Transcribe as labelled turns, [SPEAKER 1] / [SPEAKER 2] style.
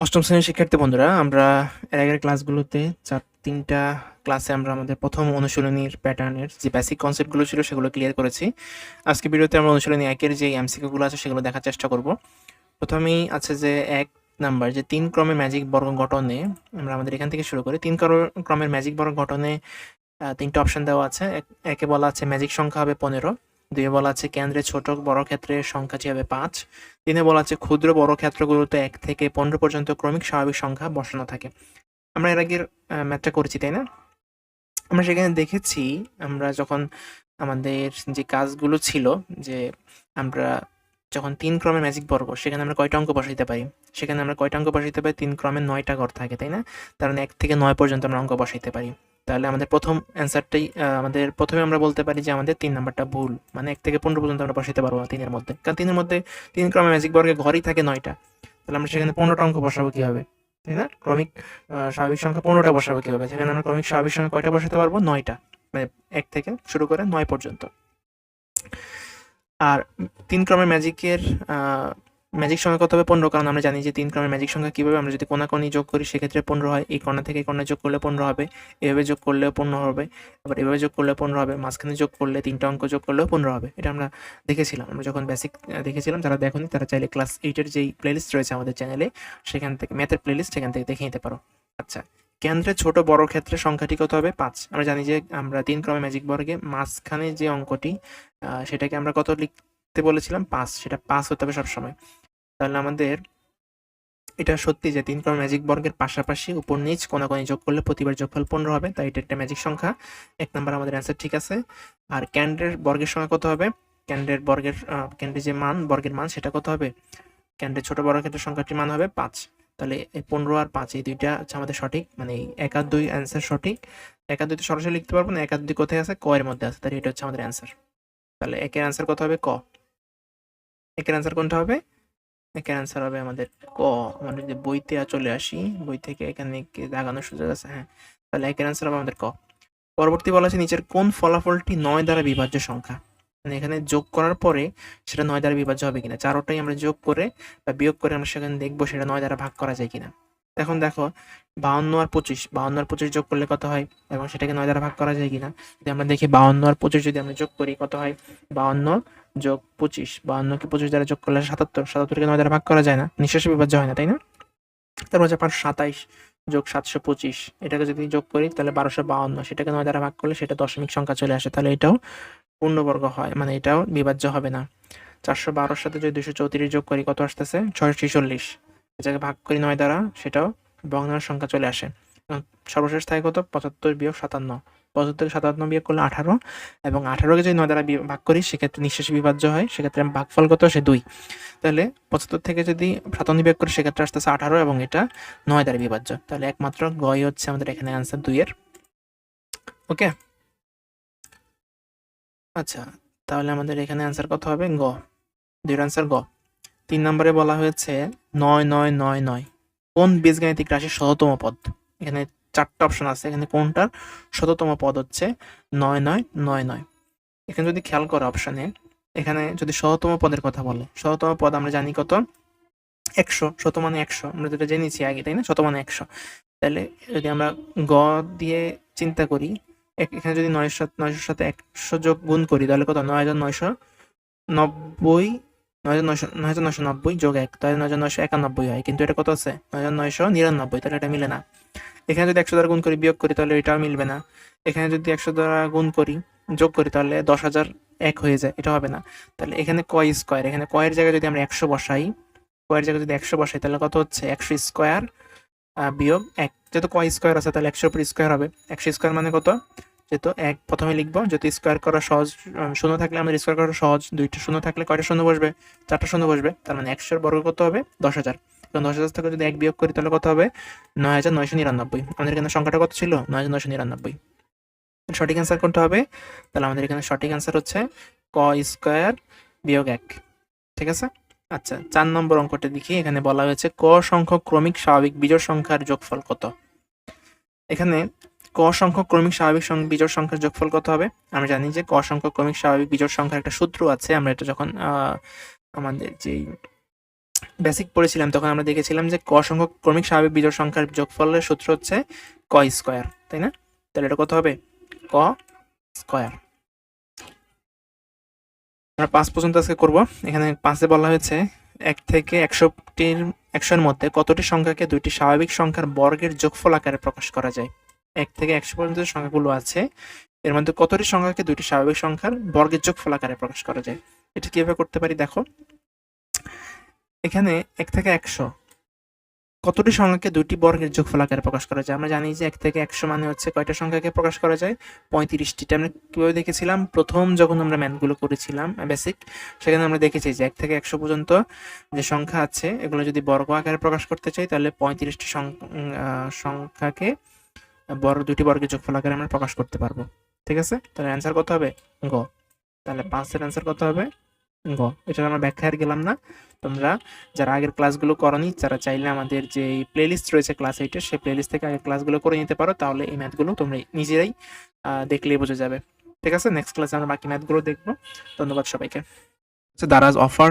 [SPEAKER 1] অষ্টম শ্রেণির শিক্ষার্থী বন্ধুরা, আমরা এর আগের ক্লাসগুলোতে চার, তিনটা ক্লাসে আমরা আমাদের প্রথম অনুশীলনীর প্যাটার্নের যে বেসিক কনসেপ্টগুলো ছিল সেগুলো ক্লিয়ার করেছি। আজকে ভিডিওতে আমরা অনুশীলনী একের যে এমসিকিউগুলো আছে সেগুলো দেখার চেষ্টা করব। প্রথমেই আছে যে এক নাম্বার, যে তিন ক্রমে ম্যাজিক বর্গ গঠনে আমরা আমাদের এখান থেকে শুরু করি। তিন ক্র- ক্রমের ম্যাজিক বর্গ গঠনে তিনটা অপশন দেওয়া আছে। একে বলা আছে ম্যাজিক সংখ্যা হবে পনেরো। দুয়ে বলা আছে কেন্দ্রে ছোট, বড় ক্ষেত্রের সংখ্যাটি হবে পাঁচ। তিনে বলা আছে ক্ষুদ্র, বড় ক্ষেত্রগুলোতে এক থেকে পনেরো পর্যন্ত ক্রমিক স্বাভাবিক সংখ্যা বসানো থাকে। আমরা এর আগের ম্যাথটা করেছি, তাই না? আমরা সেখানে দেখেছি, আমরা যখন আমাদের যে কাজগুলো ছিল, যে আমরা যখন তিন ক্রমে ম্যাজিক বর্গ সেখানে আমরা কয়টা অঙ্ক বসাইতে পারি? সেখানে আমরা কয়টা অঙ্ক বসাইতে পারি? তিন ক্রমে নয়টা ঘর থাকে, তাই না? তার মানে এক থেকে নয় পর্যন্ত আমরা অঙ্ক বসাইতে পারি। তাহলে আমাদের প্রথম অ্যান্সারটাই আমাদের প্রথমে আমরা বলতে পারি যে আমাদের তিন নাম্বারটা ভুল। মানে এক থেকে পনেরো পর্যন্ত আমরা বসাইতে পারব না তিনের মধ্যে। কারণ তিনের মধ্যে তিন ক্রমে ম্যাজিক বর্গে ঘরই থাকে নয়টা। তাহলে আমরা সেখানে পনেরোটা অঙ্ক বসাবো কীভাবে? তাই না? ক্রমিক স্বাভাবিক সংখ্যা পনেরোটা বসাবো কীভাবে? সেখানে আমরা ক্রমিক স্বাভাবিক সংখ্যা কয়টা বসাতে পারব? নয়টা। মানে এক থেকে শুরু করে নয় পর্যন্ত। আর তিন ক্রমের ম্যাজিকের ম্যাজিক সংখ্যা কত হবে? পনেরো, কারণ আমরা জানি যে তিন ক্রমের ম্যাজিক সংখ্যা কীভাবে আমরা যদি কোনাকোনি যোগ করি, সেক্ষেত্রে পনেরো হয়। এই কর্ণা থেকে কর্ণা যোগ করলে পনেরো হবে, এভাবে যোগ করলেও পনেরো হবে, আবার এভাবে যোগ করলে পনেরো হবে, মাঝখানে যোগ করলে তিনটা অঙ্ক যোগ করলেও পনেরো হবে। এটা আমরা দেখেছিলাম, আমরা যখন বেসিক দেখেছিলাম, যারা দেখনি তারা চাইলে ক্লাস এইটের যেই প্লেলিস্ট রয়েছে আমাদের চ্যানেলে সেখান থেকে ম্যাথের প্লেলিস্ট সেখান থেকে দেখে নিতে পারো। আচ্ছা কেন্দ্রে ছোট বড় ক্ষেত্রে সংখ্যাটি কত হবে? পাঁচ। আমরা জানি যে আমরা তিন ক্রমে ম্যাজিক বর্গে মাঝখানে যে অঙ্কটি সেটাকে আমরা কত লিখতে বলেছিলাম পাঁচ সেটা পাঁচ হতে হবে সবসময়। তাহলে আমাদের এটা সত্যি যে তিন ক্রম ম্যাজিক বর্গের পাশাপাশি উপর নিচ কোনাকোনি যোগ করলে প্রতিবার যোগফল পনেরো হবে, তাই এটা একটা ম্যাজিক সংখ্যা। এক নাম্বার আমাদের অ্যান্সার ঠিক আছে। আর ক্যান্ডের বর্গের সংখ্যা কত হবে? ক্যান্ডের বর্গের ক্যান্ডের যে মান, বর্গের মান সেটা কত হবে? ক্যান্ডের ছোট বড় ক্ষেত্রে সংখ্যাটির মান হবে পাঁচ। তাহলে এই পনেরো আর পাঁচ, এই দুইটা হচ্ছে আমাদের সঠিক মানে এক আর দুই অ্যান্সার সঠিক। এক আর দুই তো সরাসরি লিখতে পারব না, এক আর দুই কোথায় আছে? ক এর মধ্যে আছে, তাহলে এটা হচ্ছে আমাদের অ্যান্সার তাহলে একের অ্যান্সার কত হবে? ক। একের অ্যান্সার কোনটা হবে? একের অ্যান্সার হবে আমাদের ক। আমাদের যে বইতে চলে আসি, বই থেকে এখানে দাগানোর সুযোগ আছে? হ্যাঁ তাহলে একের অ্যান্সার হবে আমাদের ক। পরবর্তী বলা আছে, নিচের কোন ফলাফলটি নয় দ্বারা বিভাজ্য সংখ্যা? মানে এখানে যোগ করার পরে সেটা নয় দ্বারা বিভাজ্য হবে কিনা? চারোটাই আমরা যোগ করে বা বিয়োগ করে আমরা সেখানে দেখব সেটা নয় দ্বারা ভাগ করা যায় কিনা। এখন দেখো, বাউন্ন আর পঁচিশ, বাউন্ন আর পঁচিশ যোগ করলে কত হয়? এবং সেটাকে নয় দ্বারা ভাগ করা যায় কিনা? যদি আমরা দেখি বাউন্ন আর পঁচিশ যদি আমরা যোগ করি, কত হয়? বাউন্ন যোগ পঁচিশ বাউন্নকে পঁচিশ দ্বারা যোগ করলে সাতাত্তর, সাতাত্তরকে নয় দ্বারা ভাগ করা যায় না। নিঃশ্বাস বিভাজ্য হয় না, তাই না? তারপর হচ্ছে পাঁচশো সাতাইশ যোগ সাতশো পঁচিশ, এটাকে যদি যোগ করি তাহলে বারোশো বাউন্ন, সেটাকে নয় দ্বারা ভাগ করলে সেটা দশমিক সংখ্যা চলে আসে। তাহলে এটাও পূর্ণবর্গ হয় মানে এটাও বিভাজ্য হবে না। চারশো বারোর সাথে যদি দুশো চৌত্রিশ যোগ করি, কত আসতেছে? ছয়শো ছিচল্লিশ। এটাকে ভাগ করি নয় দ্বারা, সেটাও ভগ্নাংশ সংখ্যা চলে আসে। সর্বশেষ থাকে কত? পঁচাত্তর বিয়োগ সাতান্ন। পঁচাত্তর সাতান্ন বিয়োগ করলে আঠারো এবং আঠারোকে যদি নয় দ্বারা ভাগ করি, সেক্ষেত্রে নিঃশেষ বিভাজ্য হয়, সেক্ষেত্রে ভাগফল কত সে দুই। তাহলে পঁচাত্তর থেকে যদি সাতান্ন বিয়োগ করি, সেক্ষেত্রে আসতেছে আঠারো এবং এটা নয় দ্বারা বিভাজ্য। তাহলে একমাত্র গয় হচ্ছে আমাদের এখানে অ্যান্সার দুইয়ের ওকে? আচ্ছা তাহলে আমাদের এখানে অ্যান্সার কত হবে? গ। দুইয়ের অ্যান্সার গ। তিন নম্বরে বলা হয়েছে নয় নয় নয় নয়। কোন বীজগাণিতিক রাশির শততম পদ? এখানে চারটা অপশন আছে। এখানে কোনটার? শততম পদ হচ্ছে নয় নয় নয় নয়। এখানে যদি খেয়াল করো অপশনে এখানে যদি শততম পদের কথা বলে, শততম পদ আমরা জানি কত? একশো শত মানে একশো। আমরা যেটা জেনেছি আগে, তাই না? শত মানে একশো। তাহলে যদি আমরা গ দিয়ে চিন্তা করি এখানে যদি নয়শো নয়শোর সাথে একশো যোগ গুণ করি, তাহলে কত? নয় হাজার নয়শো নব্বই, নয় হাজার নয়শো, নয় হাজার নয়শো নব্বই যোগ এক, তাহলে নয় হাজার নয়শো একানব্বই হয়। কিন্তু এটা কত আছে? নয় হাজার নয়শো নিরানব্বই, তাহলে এটা মিলে না। এখানে যদি একশো দ্বারা গুণ করি, বিয়োগ করি, তাহলে এটাও মিলবে না। এখানে যদি একশো দ্বারা গুণ করি, যোগ করি, তাহলে দশ হাজার এক হয়ে যায়, এটা হবে না। তাহলে এখানে কয় স্কোয়ার, এখানে কয়ের জায়গায় যদি আমরা একশো বসাই কয়ের জায়গায় যদি একশো বসাই, তাহলে কত হচ্ছে? একশো স্কোয়ার বিয়োগ এক। যেহেতু কয় স্কোয়ার আছে, তাহলে একশোর উপর স্কোয়ার হবে। একশো স্কোয়ার মানে কত? যেহেতু এক, প্রথমে লিখব যদি স্কোয়ার করা সহজ শূন্য থাকলে আমাদের স্কোয়ার করা সহজ। দুইটা শূন্য থাকলে কয়টা শূন্য বসবে? চারটা শূন্য বসবে। তার মানে একশোর বর্গ কত হবে? দশ হাজার। এবং দশ হাজার থেকে যদি এক বিয়োগ করি, তাহলে কত হবে? নয় হাজার নয়শো নিরানব্বই। আমাদের এখানে সংখ্যাটা কত ছিল? নয় হাজার নয়শো নিরানব্বই। সঠিক অ্যান্সার কোনটা হবে। তাহলে আমাদের এখানে সঠিক অ্যান্সার হচ্ছে ক স্কোয়ার বিয়োগ এক। ঠিক আছে? আচ্ছা চার নম্বর অঙ্কটা দেখি। এখানে বলা হয়েছে ক সংখ্যক ক্রমিক স্বাভাবিক বিজোড় সংখ্যার যোগফল কত? এখানে ক সংখ্যক ক্রমিক স্বাভাবিক বিজোড় সংখ্যার যোগফল কত হবে? আমরা জানি যে ক সংখ্যক ক্রমিক স্বাভাবিক বিজোড় সংখ্যার একটা সূত্র আছে। আমরা এটা যখন আমাদের যেই বেসিক পড়েছিলাম, তখন আমরা দেখেছিলাম যে ক সংখ্যক ক্রমিক স্বাভাবিক বিজোড় সংখ্যার যোগফলের সূত্র হচ্ছে ক স্কোয়ার, তাই না? তাহলে এটা কত হবে? ক স্কোয়ার। আমরা পাঁচ পর্যন্ত আজকে করব। এখানে পাঁচে বলা হয়েছে এক থেকে একশোটির, একশোর মধ্যে কতটি সংখ্যাকে দুইটি স্বাভাবিক সংখ্যার বর্গের যোগফল আকারে প্রকাশ করা যায়? এক থেকে একশো পর্যন্ত সংখ্যাগুলো আছে, এর মধ্যে কতটি সংখ্যাকে দুইটি স্বাভাবিক সংখ্যার বর্গের যোগফল আকারে প্রকাশ করা যায়? এটা কীভাবে করতে পারি? দেখো। এখানে এক থেকে একশো। কতটি সংখ্যাকে দুটি বর্গের যোগফল আকারে প্রকাশ করা যায়? আমরা জানি যে এক থেকে একশো মানে হচ্ছে কয়টা সংখ্যাকে প্রকাশ করা যায়? পঁয়ত্রিশটিটা আমরা কীভাবে দেখেছিলাম? প্রথম যখন আমরা ম্যাথগুলো করেছিলাম, বেসিক, সেখানে আমরা দেখেছি যে এক থেকে একশো পর্যন্ত যে সংখ্যা আছে, এগুলো যদি বর্গ আকারে প্রকাশ করতে চাই, তাহলে পঁয়ত্রিশটি সংখ্যাকে বর্গ দুটি বর্গের যোগফল আকারে আমরা প্রকাশ করতে পারব। ঠিক আছে? তাহলে অ্যান্সার কত হবে? গ। তাহলে পাঁচের অ্যান্সার কত হবে? গ এটা আমরা ব্যাখ্যায় আর গেলাম না। তোমরা যারা আগের ক্লাসগুলো করনি যারা চাইলে আমাদের যে প্লেলিস্ট রয়েছে ক্লাস এইটের সেই প্লেলিস্ট থেকে আগের ক্লাসগুলো করে নিতে পারো তাহলে এই ম্যাথগুলো তোমরা নিজেরাই দেখলে দেখলেই বোঝা যাবে। ঠিক আছে নেক্সট ক্লাসে আমরা বাকি ম্যাথগুলো দেখব। ধন্যবাদ সবাইকে। Daraz offer